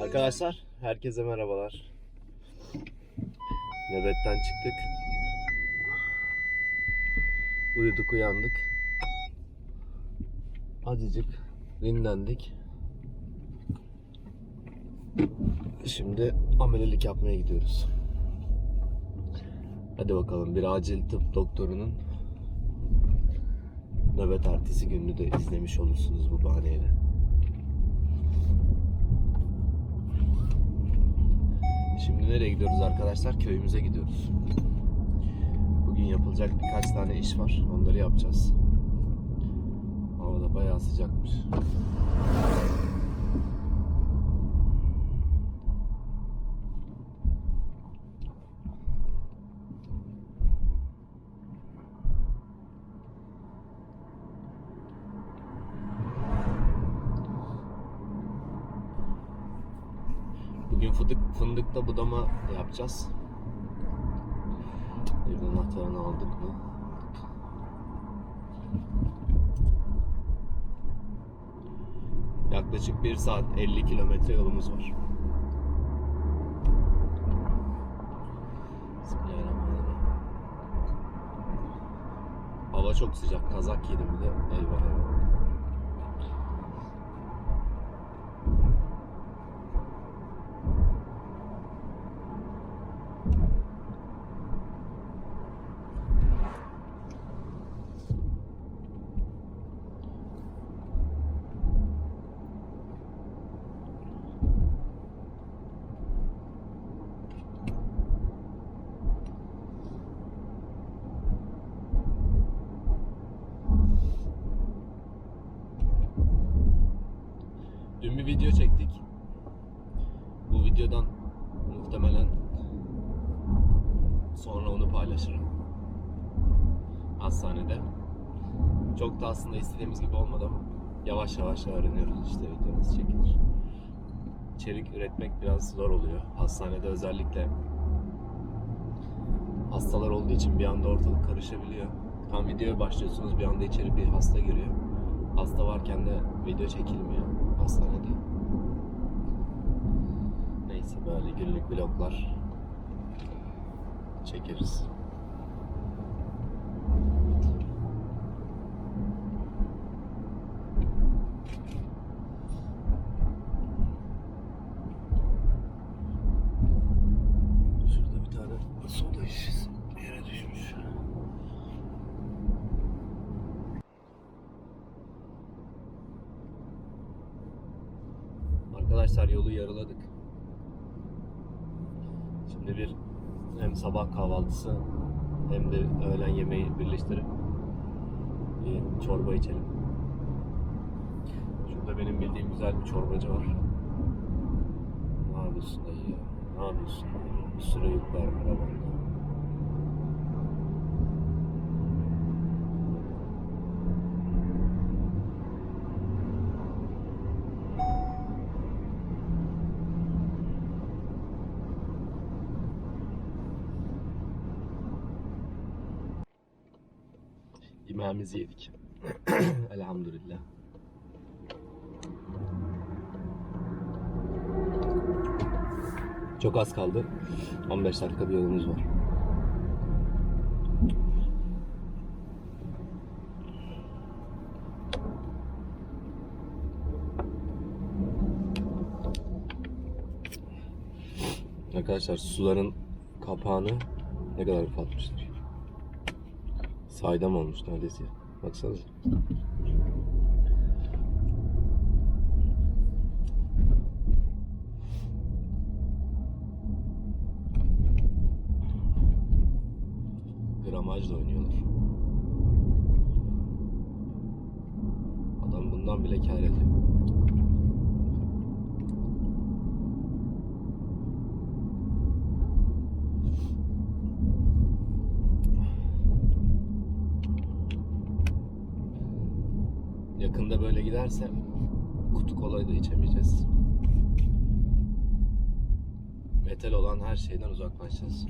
Arkadaşlar herkese merhabalar. Nöbetten çıktık. Uyuduk uyandık. Azıcık dinlendik. Şimdi amelilik yapmaya gidiyoruz. Hadi bakalım bir acil tıp doktorunun nöbet ertesi gününü de izlemiş olursunuz bu bahaneyle. Şimdi nereye gidiyoruz arkadaşlar? Köyümüze gidiyoruz. Bugün yapılacak birkaç tane iş var. Onları yapacağız. Hava da bayağı sıcakmış. Bugün fındık, fındıkta budama yapacağız. Bir anahtarını aldık mı? Yaklaşık 1 saat 50 kilometre yolumuz var. Hava çok sıcak. Kazak yedim bir de. Eyvah eyvah. Dün bir video çektik. Bu videodan muhtemelen sonra onu paylaşırım. Hastanede. Çok da aslında istediğimiz gibi olmadı ama yavaş yavaş öğreniyoruz işte video çekilir. İçerik üretmek biraz zor oluyor. Hastanede özellikle hastalar olduğu için bir anda ortalık karışabiliyor. Tam videoya başlıyorsunuz bir anda içeri bir hasta giriyor. Hasta varken de video çekilmiyor hastanede. Neyse böyle günlük vloglar çekeriz. Şurada bir tane soda şişesi yere düşmüş. Arkadaşlar yolu yarıladık. Şimdi bir hem sabah kahvaltısı hem de öğlen yemeği birleştirip bir çorba içelim. Şurada benim bildiğim güzel bir çorbacı var. Ne yapıyorsun dayı ya? Ne yapıyorsun? Bir sürü yük var arabanda. Yemeğimizi yedik. Elhamdülillah. Çok az kaldı. 15 dakika bir yolumuz var. Arkadaşlar suların kapağını ne kadar ufaltmışlar. Saydam olmuş neredeyse. Baksanıza. Yakında böyle giderse kutu kolayı da içemeyeceğiz. Metal olan her şeyden uzaklaşacağız.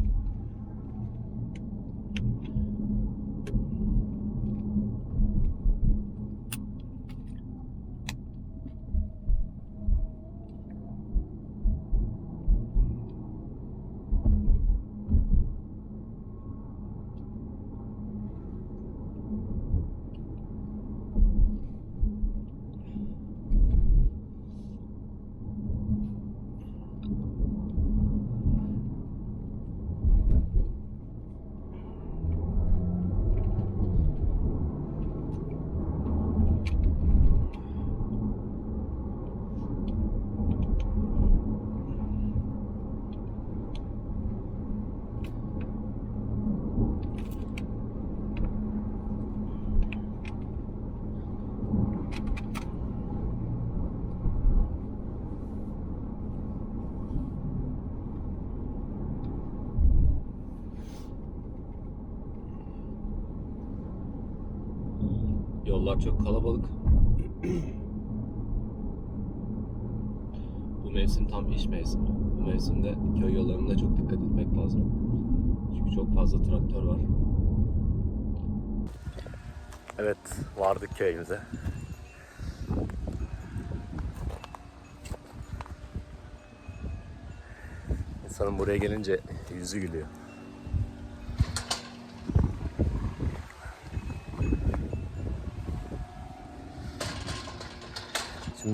Yollar çok kalabalık. Bu mevsim tam iş mevsimi. Bu mevsimde köy yollarında çok dikkat etmek lazım. Çünkü çok fazla traktör var. Evet, vardık köyümüze. İnsanın buraya gelince yüzü gülüyor.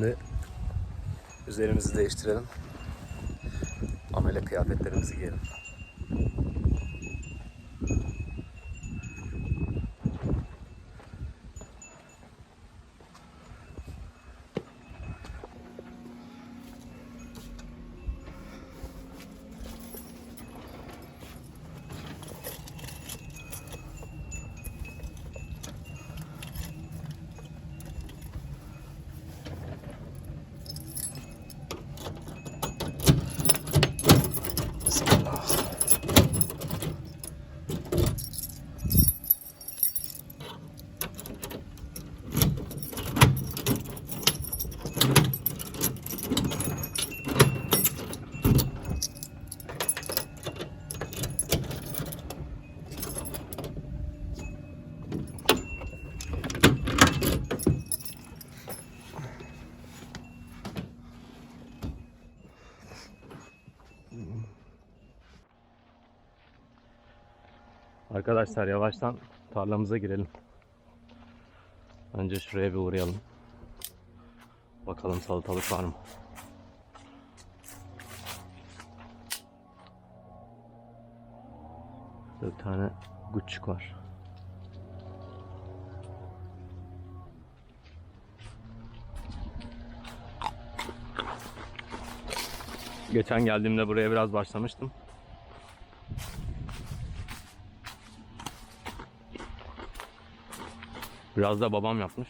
Şimdi üzerimizi değiştirelim. Amele kıyafetlerimizi giyelim. Arkadaşlar yavaştan tarlamıza girelim. Önce şuraya bir uğrayalım. Bakalım salatalık var mı? Bir tane guççuk var. Geçen geldiğimde buraya biraz başlamıştım. Biraz da babam yapmış.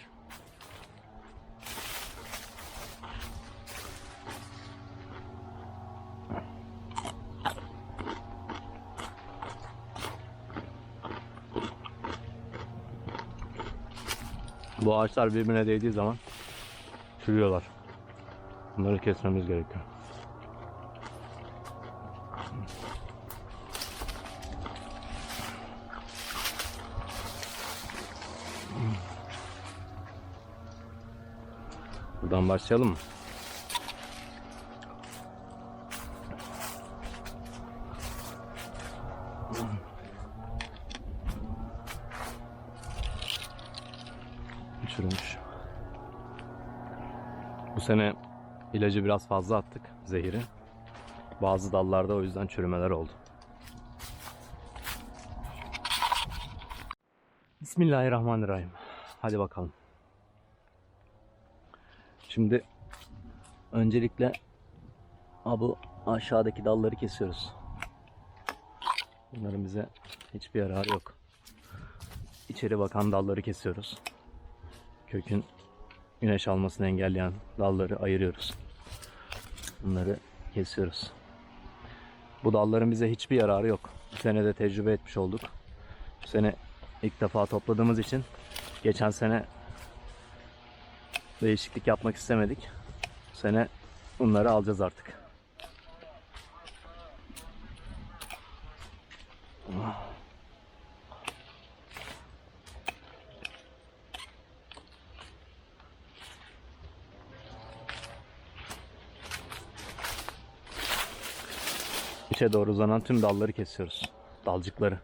Bu ağaçlar birbirine değdiği zaman çürüyorlar. Bunları kesmemiz gerekiyor. Buradan başlayalım mı? Çürümüş. Bu sene ilacı biraz fazla attık zehiri. Bazı dallarda o yüzden çürümeler oldu. Bismillahirrahmanirrahim. Hadi bakalım. Şimdi öncelikle bu aşağıdaki dalları kesiyoruz. Bunların bize hiçbir yararı yok. İçeri bakan dalları kesiyoruz. Kökün güneş almasını engelleyen dalları ayırıyoruz. Bunları kesiyoruz. Bu dalların bize hiçbir yararı yok. Bu sene de tecrübe etmiş olduk. Bu sene ilk defa topladığımız için geçen sene değişiklik yapmak istemedik. Bu sene bunları alacağız artık. İçe doğru uzanan tüm dalları kesiyoruz. Dalcıkları.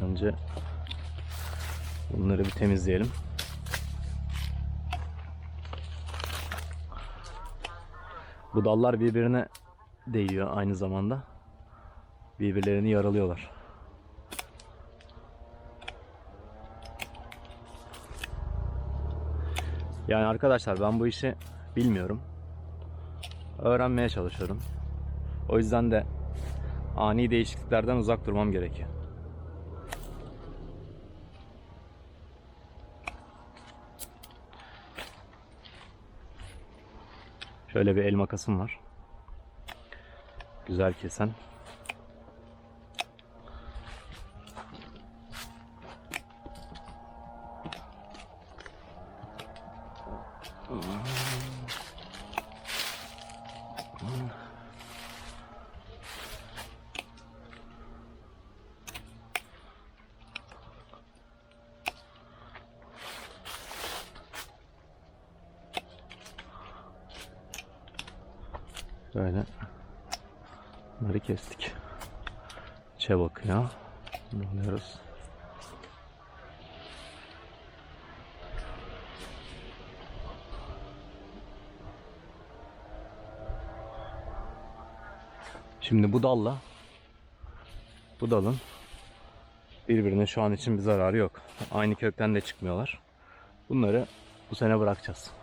Önce bunları bir temizleyelim. Bu dallar birbirine değiyor aynı zamanda. Birbirlerini yaralıyorlar. Yani arkadaşlar ben bu işi bilmiyorum. Öğrenmeye çalışıyorum. O yüzden de ani değişikliklerden uzak durmam gerekiyor. Şöyle bir el makasım var. Güzel kesen. Böyle bunları kestik. İçe bakıyor. Bunu. Şimdi bu dalla bu dalın birbirine şu an için bir zararı yok. Aynı kökten de çıkmıyorlar. Bunları bu sene bırakacağız.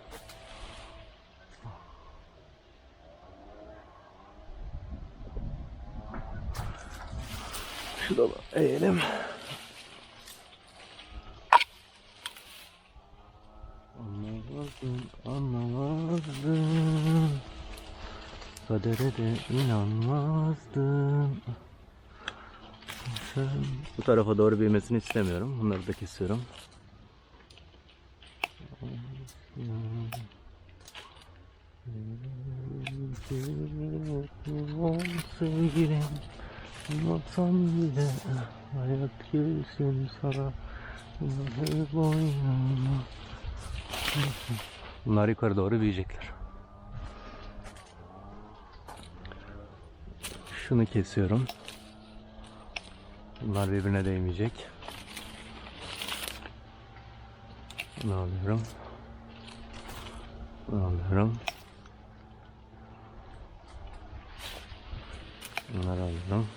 Dalı eğelim. Anlamazdım, anlamazdım. Kadere de inanmazdım. Sen... Bu tarafa doğru büyümesini istemiyorum. Bunları da kesiyorum. Sevgilim Anlatsam bile hayat gülsün sana Bunlar yukarı doğru büyüyecekler. Şunu kesiyorum. Bunlar birbirine değmeyecek. Bunu alıyorum. Bunu alıyorum. Bunları alıyorum.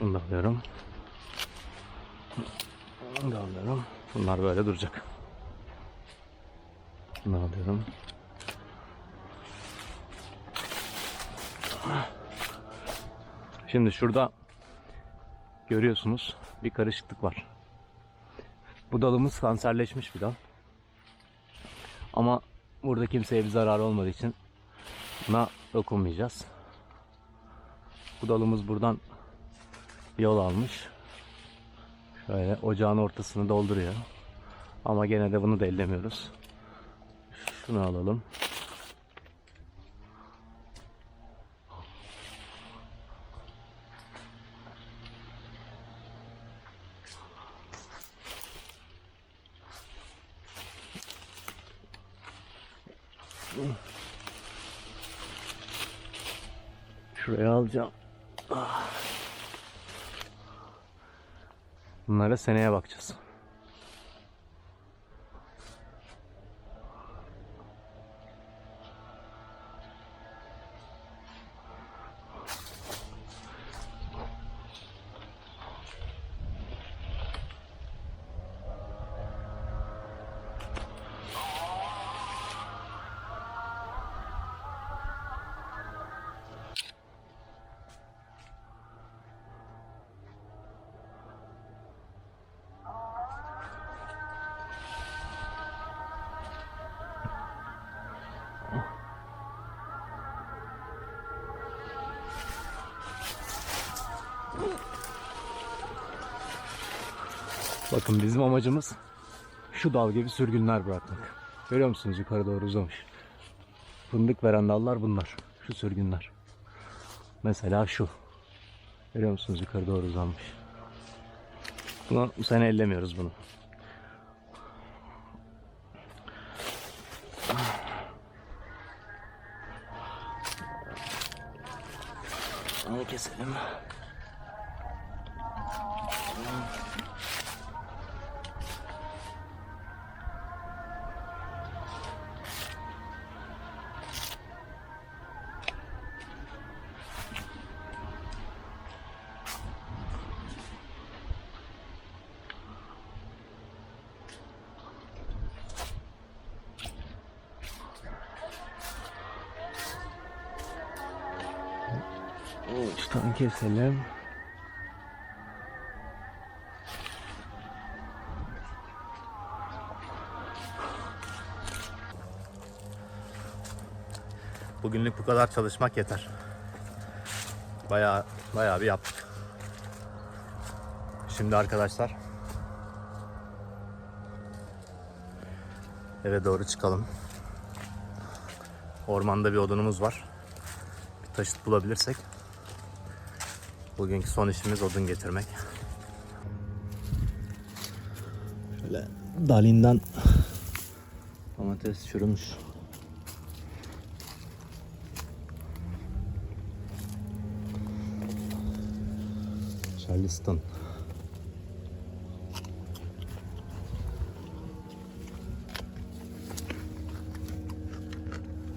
Bunu da alıyorum. Bunu da alıyorum. Bunlar böyle duracak. Bunu alıyorum. Şimdi şurada görüyorsunuz bir karışıklık var. Bu dalımız kanserleşmiş bir dal. Ama burada kimseye bir zarar olmadığı için buna dokunmayacağız. Bu dalımız buradan yol almış. Şöyle ocağın ortasını dolduruyor. Ama gene de bunu da ellemiyoruz. Şunu alalım. Şuraya alacağım. Bunlara seneye bakacağız. Bakın bizim amacımız şu dal gibi sürgünler bırakmak. Görüyor musunuz yukarı doğru uzamış. Fındık veren dallar bunlar. Şu sürgünler. Mesela şu. Görüyor musunuz yukarı doğru uzanmış. Bunu bu sene ellemiyoruz bunu. Onu keselim. Geçelim. Bugünlük bu kadar çalışmak yeter. Bayağı bayağı bir yaptık. Şimdi arkadaşlar eve doğru çıkalım. Ormanda bir odunumuz var. Bir taşıt bulabilirsek bugünkü son işimiz odun getirmek. Şöyle dalinden domates çürümüş. Charleston.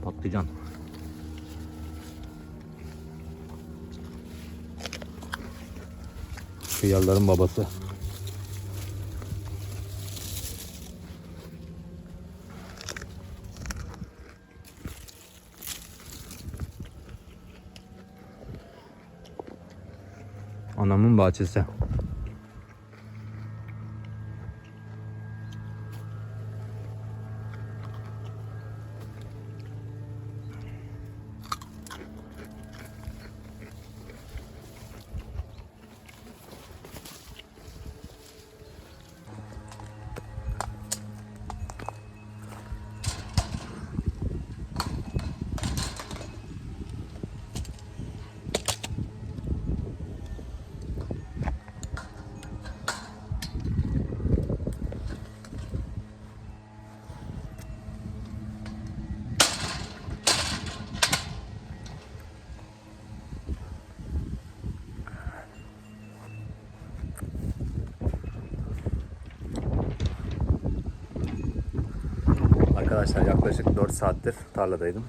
Patlıcan. Hıyarların babası. Anamın bahçesi. Arkadaşlar yaklaşık 4 saattir tarladaydım.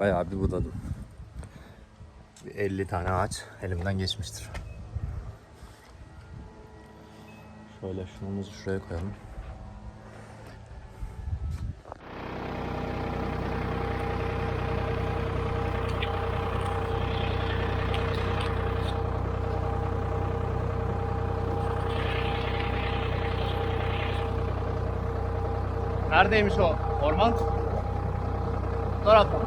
Bayağı bir budadım. Bir 50 tane ağaç elimden geçmiştir. Şöyle şunumuzu şuraya koyalım. Neredeymiş o orman? Bu tarafta.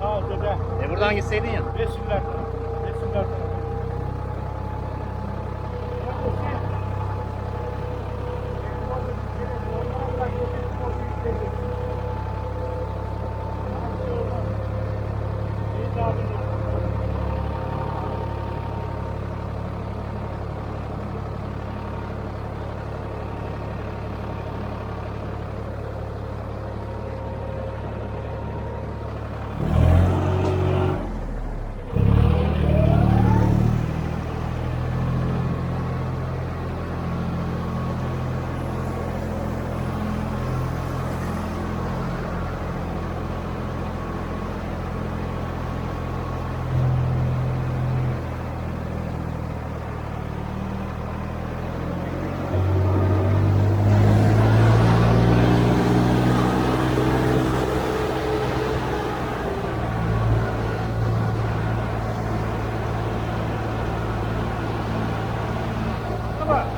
Ha dede. E buradan gitseydin ya. Resimler.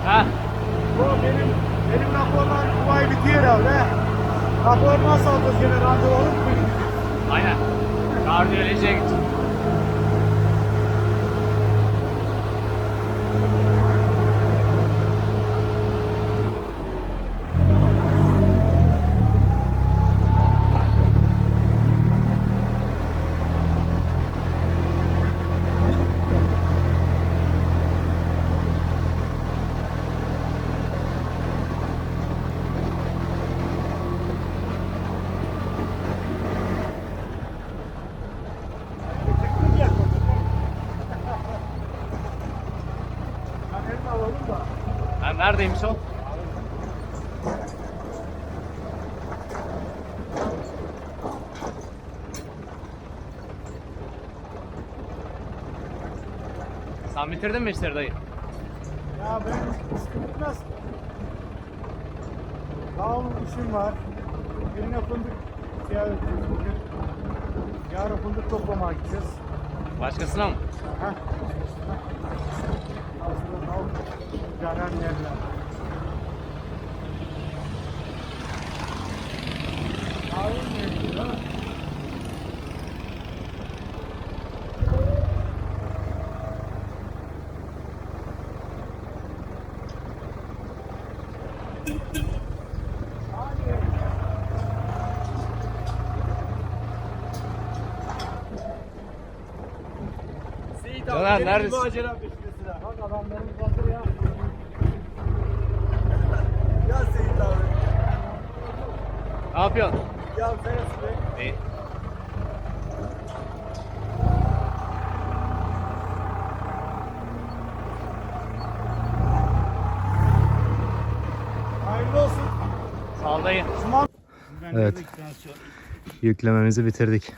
Ha? Bu benim benim raporlar bu ay bitiyor herhalde. Gene randevu mı gideceğiz? Aynen. Kardiyolojiye git. Çıktım ya. Haberini alalım da. Ha, neredeymiş o? Sen bitirdin mi işleri dayı? Ya benim sıkıntı? Daha işim var. Birine fındık ziyaret edeceğiz bugün. Yarın fındık toplamaya gideceğiz. Başkasına mı? Heh. Aslında daha Canan yerler. Canan neredesin? Macera ha. Bak adamlarımız ya. Seyit abi. Ne yapıyorsun? Dayı. Şuman. Evet. Yüklememizi bitirdik.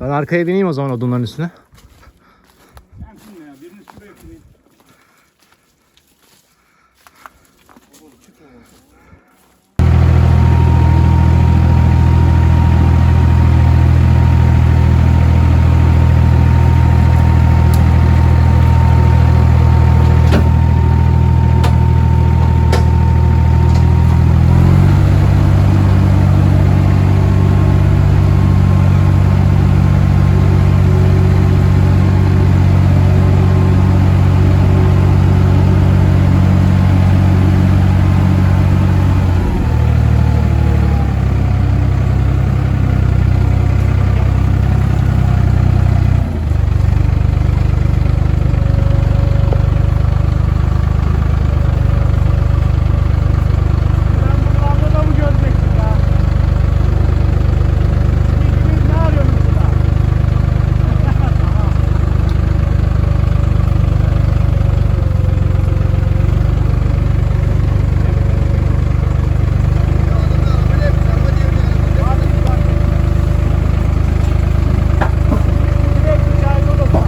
Ben arkaya bineyim o zaman odunların üstüne. Hemşin ya birini şuraya koyayım. Ben bunu Ankara'da mı görecektim ya? İkiniz ne arıyorsunuz burada? Direkt içeride olursa.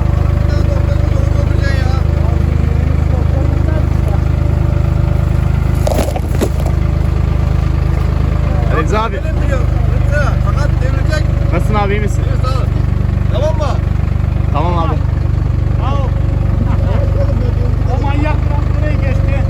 Abi. Fakat devrilecek. Nasılsın abi iyi misin? Tamam mı? Tamam abi. Al. O manyak buraya geçti.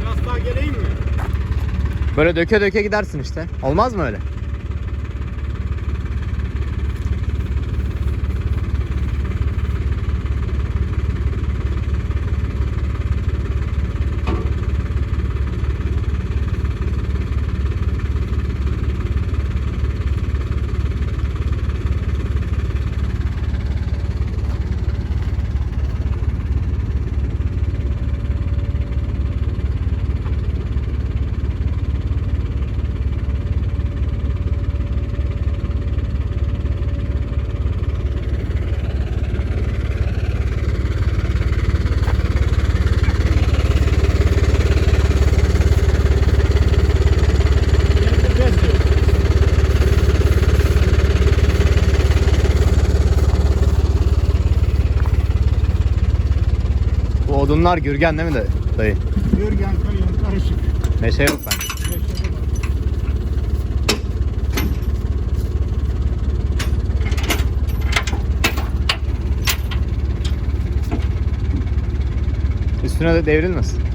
Biraz daha geleyim mi? Böyle döke döke gidersin işte. Olmaz mı öyle? Bu odunlar gürgen değil mi de dayı? Yürgen kayın karışık. Meşe yok bende. Üstüne de devrilmesin.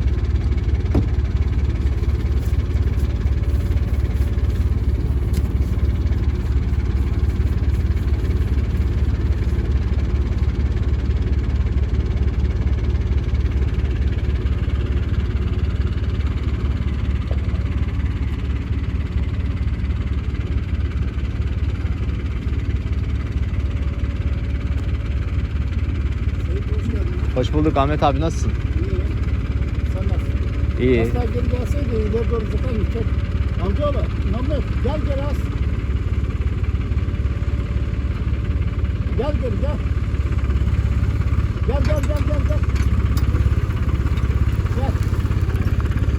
Hoş bulduk Ahmet abi nasılsın? Sen nasılsın? İyi. Asla geri gelseydi ileri doğru zaten gidecek. Amcaoğlu, Mehmet gel geri az. Gel geri gel. Gel Gel gel gel gel gel.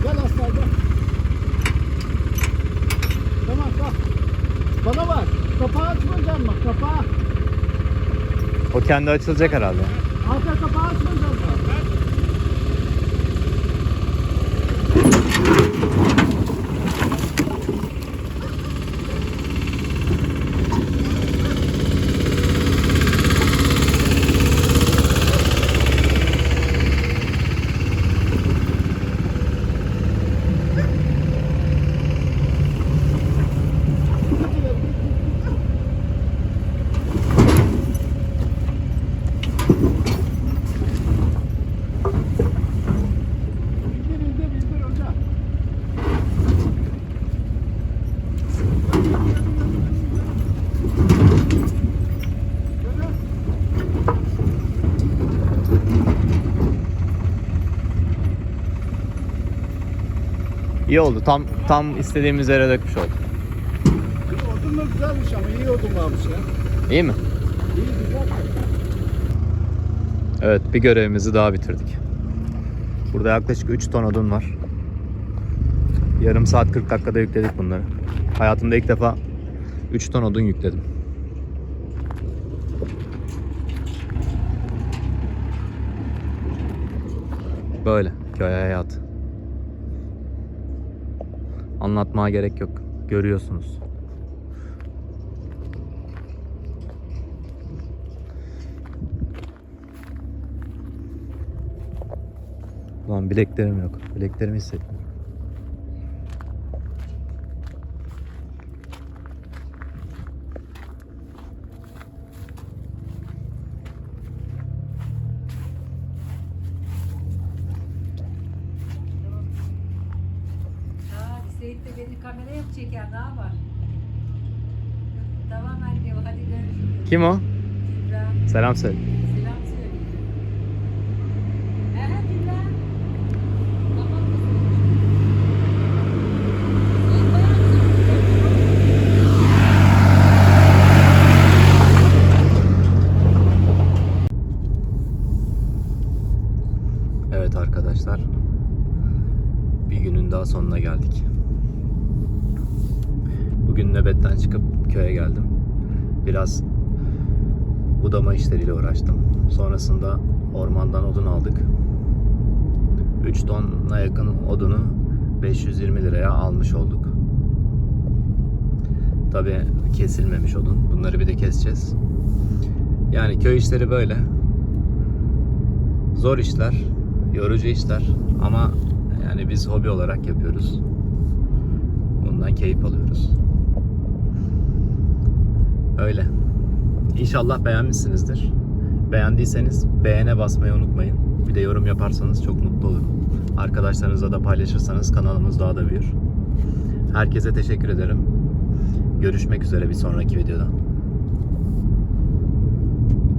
Gel. Aslan gel. Tamam kalk. Bana bak. Kapağı açmayacağım bak kapağı. O kendi açılacak herhalde. Arka kapağı açmayacağım bak. İyi oldu. Tam tam istediğimiz yere dökmüş olduk. Odun da güzelmiş ama iyi odun varmış ya. İyi mi? İyi güzel. Evet bir görevimizi daha bitirdik. Burada yaklaşık 3 ton odun var. Yarım saat 40 dakikada yükledik bunları. Hayatımda ilk defa 3 ton odun yükledim. Böyle köy hayatı. Anlatmaya gerek yok. Görüyorsunuz. Ulan bileklerim yok. Bileklerimi hissetmiyorum. Ha, Seyit de beni kameraya mı çeker? Ne yapar? Tamam anne, hadi görüşürüz. Kim o? Kübra, Selam söyle. selam söyle. Kübra. Bayağı Evet arkadaşlar. Bir günün daha sonuna geldik. Bugün nöbetten çıkıp köye geldim. Biraz budama işleriyle uğraştım. Sonrasında ormandan odun aldık. 3 tona yakın odunu 520 liraya almış olduk. Tabi kesilmemiş odun. Bunları bir de keseceğiz. Yani köy işleri böyle. Zor işler, yorucu işler ama yani biz hobi olarak yapıyoruz. Bundan keyif alıyoruz. Öyle. İnşallah beğenmişsinizdir. Beğendiyseniz beğene basmayı unutmayın. Bir de yorum yaparsanız çok mutlu olurum. Arkadaşlarınızla da paylaşırsanız kanalımız daha da büyür. Herkese teşekkür ederim. Görüşmek üzere bir sonraki videoda.